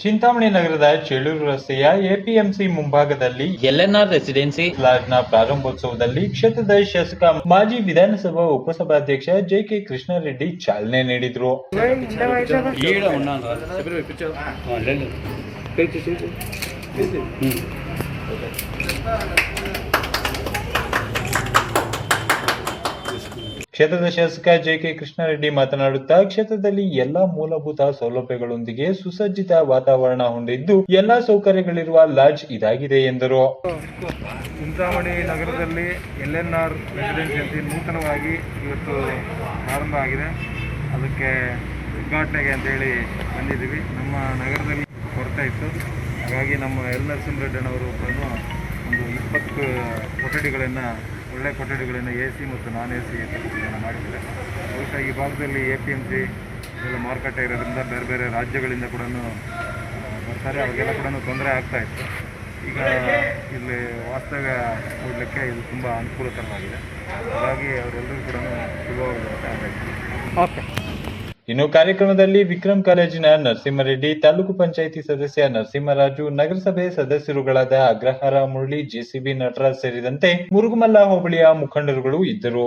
ಚಿಂತಾಮಣಿ ನಗರದ ಚೇಳೂರು ರಸ್ತೆಯ ಎಪಿಎಂಸಿ ಮುಂಭಾಗದಲ್ಲಿ ಎಲ್ಎನ್ಆರ್ ರೆಸಿಡೆನ್ಸಿ ನ ಪ್ರಾರಂಭೋತ್ಸವದಲ್ಲಿ ಕ್ಷೇತ್ರದ ಶಾಸಕ ಮಾಜಿ ವಿಧಾನಸಭಾ ಉಪಸಭಾಧ್ಯಕ್ಷ ಜೆ ಕೆ ಕೃಷ್ಣಾರೆಡ್ಡಿ ಚಾಲನೆ ನೀಡಿದರು. ಕ್ಷೇತ್ರದ ಶಾಸಕ ಜೆ ಕೆ ಕೃಷ್ಣಾರೆಡ್ಡಿ ಮಾತನಾಡುತ್ತಾ, ಕ್ಷೇತ್ರದಲ್ಲಿ ಎಲ್ಲಾ ಮೂಲಭೂತ ಸೌಲಭ್ಯಗಳೊಂದಿಗೆ ಸುಸಜ್ಜಿತ ವಾತಾವರಣ ಹೊಂದಿದ್ದು, ಎಲ್ಲಾ ಸೌಕರ್ಯಗಳಿರುವ ಲಾಡ್ಜ್ ಇದಾಗಿದೆ ಎಂದರು. ಚಿಂತಾಮಣಿ ನಗರದಲ್ಲಿ ಎಲ್ ಎನ್ ಆರ್ ರೆಸಿಡೆನ್ಸಿ ನೂತನವಾಗಿ ಇವತ್ತು ಪ್ರಾರಂಭ ಆಗಿದೆ. ಅದಕ್ಕೆ ಉದ್ಘಾಟನೆಗೆ ಅಂತೇಳಿ ಬಂದಿದ್ದೀವಿ. ನಮ್ಮ ನಗರದಲ್ಲಿ ಕೊರತೆ ಇತ್ತು. ಹಾಗಾಗಿ ನಮ್ಮ ಎಲ್ ಅವರು ಒಂದು ಇಪ್ಪತ್ತು ಕೊಠಡಿಗಳನ್ನು ಒಳ್ಳೆಯ ಕೊಠಡಿಗಳನ್ನು ಎ ಸಿ ಮತ್ತು ನಾನ್ ಎ ಸಿ ಮಾಡಿದ್ದಾರೆ. ಬಹುಶಃ ಈ ಭಾಗದಲ್ಲಿ ಎ ಪಿ ಎಂ ಸಿ ಎಲ್ಲ ಮಾರುಕಟ್ಟೆ ಇರೋದ್ರಿಂದ ಬೇರೆ ಬೇರೆ ರಾಜ್ಯಗಳಿಂದ ಕೂಡ ಬರ್ತಾರೆ. ಅವ್ರಿಗೆಲ್ಲ ಕೂಡ ತೊಂದರೆ ಆಗ್ತಾ ಇತ್ತು. ಈಗ ಇಲ್ಲಿ ವಾಸ್ತವ್ಯ ಕೂಡಲಿಕ್ಕೆ ಇದು ತುಂಬ ಅನುಕೂಲಕರವಾಗಿದೆ. ಹಾಗಾಗಿ ಅವರೆಲ್ಲರೂ ಕೂಡ ಶುಭವಾಗಿದೆ ಓಕೆ. ಇನ್ನು ಕಾರ್ಯಕ್ರಮದಲ್ಲಿ ವಿಕ್ರಮ್ ಕಾಲೇಜಿನ ನರಸಿಂಹರೆಡ್ಡಿ, ತಾಲೂಕು ಪಂಚಾಯಿತಿ ಸದಸ್ಯ ನರಸಿಂಹರಾಜು, ನಗರಸಭೆ ಸದಸ್ಯರುಗಳಾದ ಅಗ್ರಹಾರ ಮುರಳಿ, ಜೆಸಿಬಿ ನಟರಾಜ್ ಸೇರಿದಂತೆ ಮುರುಗುಮಲ್ಲ ಹೋಬಳಿಯ ಮುಖಂಡರುಗಳು ಇದ್ದರು.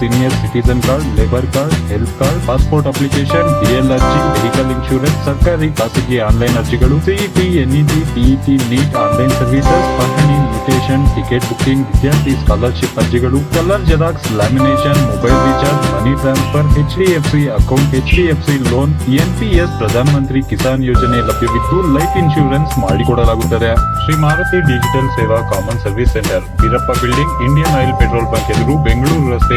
senior citizen card labour card health card passport application DL ಅರ್ಜಿ ವೆಹಿಕಲ್ ಇನ್ಶೂರೆನ್ಸ್ ಸರ್ಕಾರಿ ಖಾಸಗಿ ಆನ್ಲೈನ್ ಅರ್ಜಿಗಳು CET NET TET NEET online services ಪಹಣಿ ಮ್ಯೂಟೇಷನ್ ಟಿಕೆಟ್ ಬುಕಿಂಗ್ ವಿದ್ಯಾರ್ಥಿ ಸ್ಕಾಲರ್ಶಿಪ್ ಅರ್ಜಿಗಳು colour xerox lamination mobile recharge money transfer H D F C account HDFC loan NPS Pradhan Mantri Kisan ಯೋಜನೆ ಲಭ್ಯವಿದ್ದು life insurance ಮಾಡಿಕೊಡಲಾಗುತ್ತದೆ. Shri Maruthi digital Seva common service centre Veerappa building Indian oil petrol bunk ಎದುರು ಬೆಂಗಳೂರು ರಸ್ತೆ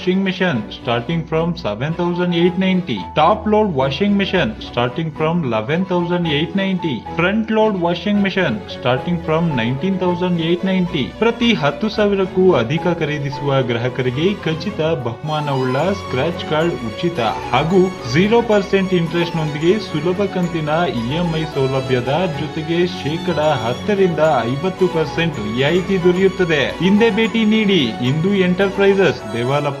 load washing machine starting from eleven thousand eight ninety front load washing machine starting from nineteen thousand eight ninety ಪ್ರತಿ ಹತ್ತು ಸಾವಿರಕ್ಕೂ ಅಧಿಕ ಖರೀದಿಸುವ ಗ್ರಾಹಕರಿಗೆ ಖಚಿತ ಬಹುಮಾನವುಳ್ಳ scratch card ಉಚಿತ. ಹಾಗೂ ಜೀರೋ ಪರ್ಸೆಂಟ್ ಇಂಟ್ರೆಸ್ಟ್ ನೊಂದಿಗೆ ಸುಲಭ ಕಂತಿನ ಇಎಂಐ ಸೌಲಭ್ಯದ ಜೊತೆಗೆ ಶೇಕಡ ಹತ್ತರಿಂದ ಐವತ್ತು ಪರ್ಸೆಂಟ್ ರಿಯಾಯಿತಿ ದೊರೆಯುತ್ತದೆ. ಹಿಂದೆ ಭೇಟಿ ನೀಡಿ ಇಂದು enterprises Devalappa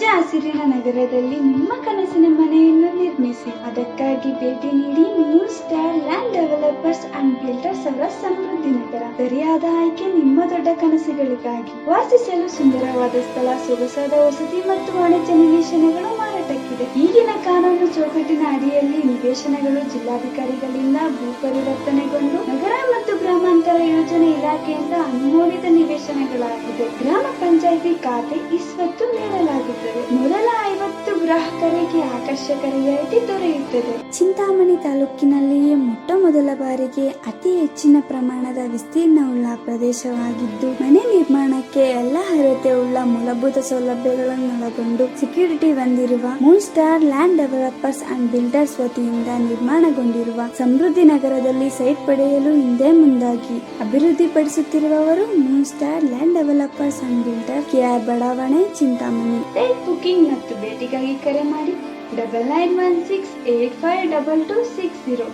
ಹಚ್ಚ ಹಸಿರಿನ ನಗರದಲ್ಲಿ ನಿಮ್ಮ ಕನಸಿನ ಮನೆಯನ್ನು ನಿರ್ಮಿಸಿ. ಅದಕ್ಕಾಗಿ ಭೇಟಿ ನೀಡಿ moon star land developers and builders ಅವರ ಸಮೃದ್ಧಿ ನಗರ. ಸರಿಯಾದ ಆಯ್ಕೆ ನಿಮ್ಮ ದೊಡ್ಡ ಕನಸುಗಳಿಗಾಗಿ. ವಾಸಿಸಲು ಸುಂದರವಾದ ಸ್ಥಳ, ಸೊಗಸಾದ ವಸತಿ ಮತ್ತು ವಾಣಿಜ್ಯ ನಿವೇಶನಗಳು ಮಾರಾಟಕ್ಕಿದೆ. ಈಗಿನ ಕಾನೂನು ಚೌಕಟ್ಟಿನ ಅಡಿಯಲ್ಲಿ ನಿವೇಶನಗಳು ಜಿಲ್ಲಾಧಿಕಾರಿಗಳಿಂದ ಭೂ ಪರಿವರ್ತನೆಗೊಂಡು ನಗರ ಮತ್ತು ಗ್ರಾಮಾಂತರ ಯೋಜನೆ ಇಲಾಖೆಯಿಂದ ಅನುಮೋದಿತ ನಿವೇಶನಗಳಾಗಿದೆ. ಗ್ರಾಮ ಪಂಚಾಯಿತಿ ಖಾತೆ ಇಸ್ವತ್ತು ನೀಡಲಾಗುತ್ತದೆ ಮೊದಲ ಐವತ್ತು ಗ್ರಾಹಕರಿಗೆ ಆಕರ್ಷಕ ರಿಯಾಯಿತಿ ದೊರೆಯುತ್ತದೆ. ಚಿಂತಾಮಣಿ ತಾಲೂಕಿನಲ್ಲಿಯೇ ಮೊಟ್ಟ ಮೊದಲ ಬಾರಿಗೆ ಅತಿ ಹೆಚ್ಚಿನ ಪ್ರಮಾಣದ ವಿಸ್ತೀರ್ಣವುಳ್ಳ ಪ್ರದೇಶವಾಗಿದ್ದು ಮನೆ ನಿರ್ಮಾಣಕ್ಕೆ ಎಲ್ಲ ಅರ್ಹತೆಯುಳ್ಳ ಮೂಲಭೂತ ಸೌಲಭ್ಯಗಳನ್ನು ಒಳಗೊಂಡು ಸೆಕ್ಯೂರಿಟಿ ಹೊಂದಿರುವ moon star land developers and builders ವತಿಯಿಂದ ನಿರ್ಮಾಣಗೊಂಡಿರುವ ಸಮೃದ್ಧಿ ನಗರದಲ್ಲಿ ಸೈಟ್ ಪಡೆಯಲು ಹಿಂದೆ ಮುಂದಾಗಿ ಅಭಿವೃದ್ಧಿಪಡಿಸುತ್ತಿರುವವರು moon star land developers and builder KR ಬಡಾವಣೆ ಚಿಂತಾಮಣಿ. ಸೈಟ್ ಬುಕಿಂಗ್ ಮತ್ತು ಭೇಟಿಗಾಗಿ ಕರೆ ಮಾಡಿ double nine one six eight five double two six zero